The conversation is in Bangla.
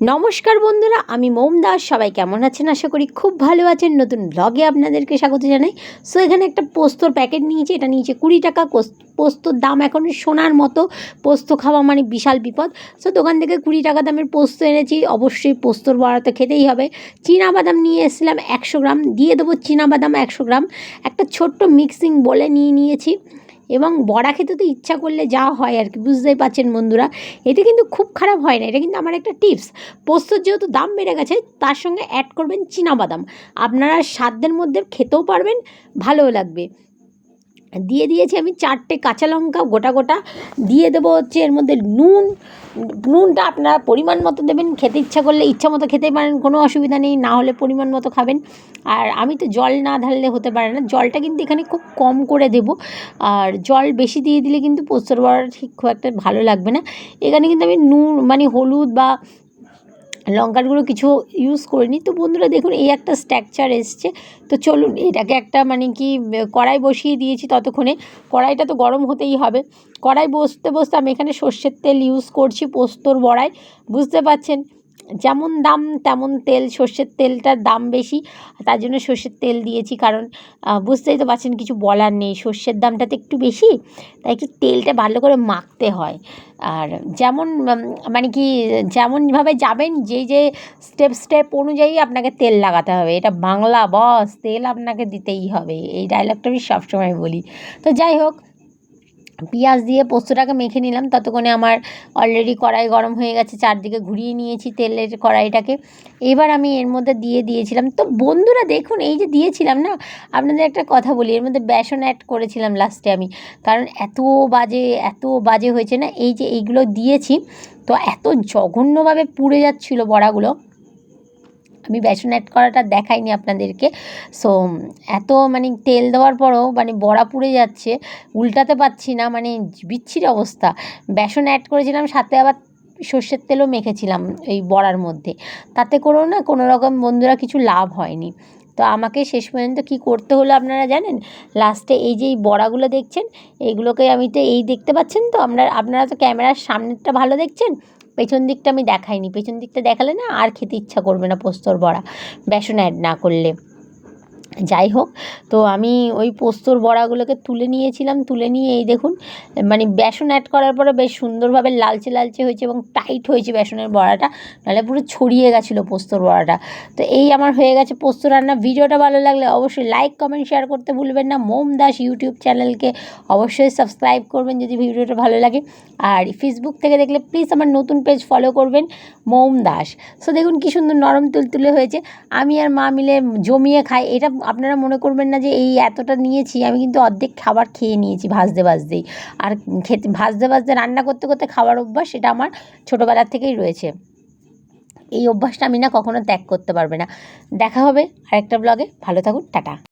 নমস্কার বন্ধুরা, আমি মোম দাস, সবাই কেমন আছেন? আশা করি খুব ভালো আছেন। নতুন ব্লগে আপনাদেরকে স্বাগত জানাই। সো এখানে একটা পোস্তর প্যাকেট নিয়েছি। এটা নিয়েছে কুড়ি টাকা। পোস্তর দাম এখন সোনার মতো। পোস্ত খাওয়া মানে বিশাল বিপদ। সো দোকান থেকে কুড়ি টাকা দামের পোস্ত এনেছি। অবশ্যই পোস্তর বড়া তো খেতেই হবে। বাদাম নিয়ে এসেছিলাম একশো গ্রাম। দিয়ে দেবো বাদাম একশো গ্রাম। একটা ছোট্ট মিক্সিং বলে নিয়ে নিয়েছি। এবং বড়া খেতে তো ইচ্ছা করলে যা হয় আর কি, বুঝতেই পারছেন বন্ধুরা। এটা কিন্তু খুব খারাপ হয় না, এটা কিন্তু আমার একটা টিপস। পোস্তর যেহেতু দাম বেড়ে গেছে, তার সঙ্গে অ্যাড করবেন বাদাম। আপনারা সাধ্যের মধ্যে খেতেও পারবেন, ভালোও লাগবে। দিয়ে দিয়েছি আমি চারটে কাঁচা লঙ্কা, গোটা গোটা। দিয়ে দেবো হচ্ছে এর মধ্যে নুন। নুনটা আপনারা পরিমাণ মতো দেবেন, খেতে ইচ্ছা করলে ইচ্ছা মতো খেতে পারেন, কোনো অসুবিধা নেই, না হলে পরিমাণ মতো খাবেন। আর আমি তো জল না ঢাললে হতে পারে না, জলটা কিন্তু এখানে খুব কম করে দেব। আর জল বেশি দিয়ে দিলে কিন্তু পোস্তর বড়া ঠিক খুব একটা ভালো লাগবে না। এখানে কিন্তু আমি নুন মানে হলুদ বা লঙ্কার গুঁড়ো কিছু ইউজ করিনি। তো বন্ধুরা দেখুন, এই একটা স্ট্রাকচার এসছে। তো চলুন, এটাকে একটা মানে কি, কড়াই বসিয়ে দিয়েছি ততক্ষণে। কড়াইটা তো গরম হতেই হবে। কড়াই বসতে বসতে আমি এখানে সর্ষের তেল ইউজ করছি, পোস্তর বড়াই। বুঝতে পারছেন? যেমন দাম, তেমন তেল, সর্ষের তেলটার দাম বেশি, তার জন্য সর্ষের তেল দিয়েছি কারণ বুঝতেই তো পারছেন কিছু বলার নেই। সর্ষের দামটা তো একটু বেশি, তাই একটু তেলটা ভালো করে মাখতে হয়। আর যেমন মানে কি যেমনভাবে যাবেন যেই যে স্টেপ স্টেপ অনুযায়ী আপনাকে তেল লাগাতে হবে। এটা বাংলা বস তেল আপনাকে দিতেই হবে। এই ডায়লগটা আমি সবসময় বলি। তো যাই হোক পেঁয়াজ দিয়ে পোস্তটাকে মেখে নিলাম। ততক্ষণে আমার অলরেডি কড়াই গরম হয়ে গেছে, চারদিকে ঘুরিয়ে নিয়েছি তেলের কড়াইটাকে। এবার আমি এর মধ্যে দিয়ে দিয়েছিলাম। তো বন্ধুরা দেখুন, এই যে দিয়েছিলাম না, আপনাদের একটা কথা বলি, এর মধ্যে বেসন অ্যাড করেছিলাম লাস্টে আমি। কারণ এত বাজে এত বাজে হয়েছে না, এই যে এইগুলো দিয়েছি, তো এত জঘন্যভাবে পুড়ে যাচ্ছিল বড়াগুলো। আমি বেসন অ্যাড করাটা দেখাইনি আপনাদেরকে। সো এত মানে তেল দেওয়ার পরও মানে বড়া পুড়ে যাচ্ছে, উল্টাতে পারছি না মানে বিচ্ছির অবস্থা। বেসন অ্যাড করেছিলাম, সাথে আবার সর্ষের তেলও মেখেছিলাম এই বড়ার মধ্যে। তাতে করেও না কোনো রকম বন্ধুরা কিছু লাভ হয়নি। তো আমাকে শেষ পর্যন্ত কী করতে হলো আপনারা জানেন? লাস্টে এই যে এই বড়াগুলো দেখছেন এইগুলোকে আমি তো এই দেখতে পাচ্ছেন তো? আমরা আপনারা তো ক্যামেরার সামনেরটা ভালো দেখছেন? পেছন দিকটা আমি দেখাইনি। পেছন দিকটা দেখালে না আর খেতে ইচ্ছা করবে না পোস্তর বড়া। বেসন অ্যাড না করলে। যাই হোক তো আমি ওই পোস্তর বড়াগুলোকে তুলে নিয়েছিলাম, তুলে নিয়ে এই দেখুন মানে বেসন অ্যাড করার পরে বেশ সুন্দরভাবে লালচে লালচে হয়েছে এবং টাইট হয়েছে বেসনের বড়াটা, নাহলে পুরো ছড়িয়ে গেছিল পোস্তর বড়াটা। তো এই আমার হয়ে গেছে পোস্ত রান্না। ভিডিওটা ভালো লাগলে অবশ্যই লাইক কমেন্ট শেয়ার করতে ভুলবেন না। মোম দাস ইউটিউব চ্যানেলকে অবশ্যই সাবস্ক্রাইব করবেন যদি ভিডিওটা ভালো লাগে। আর ফেসবুক থেকে দেখলে প্লিজ আমার নতুন পেজ ফলো করবেন, মোম দাস। সো দেখুন কী সুন্দর নরম তুলতুলে হয়েছে। আমি আর মা মিলে জমিয়ে খাই, এটা আপনারা মনে করবেন না যে এই এতটা নিয়েছি, আমি কিন্তু অর্ধেক খাবার খেয়ে নিয়েছি ভাজতে ভাজতেই। আর খেতে, ভাজতে ভাজতে রান্না করতে করতে খাবার অভ্যাস সেটা আমার ছোটোবেলার থেকেই রয়েছে। এই অভ্যাসটা আমি না কখনো ত্যাগ করতে পারবে না। দেখা হবে আরেকটা ব্লগে ভালো থাকুন, টাটা।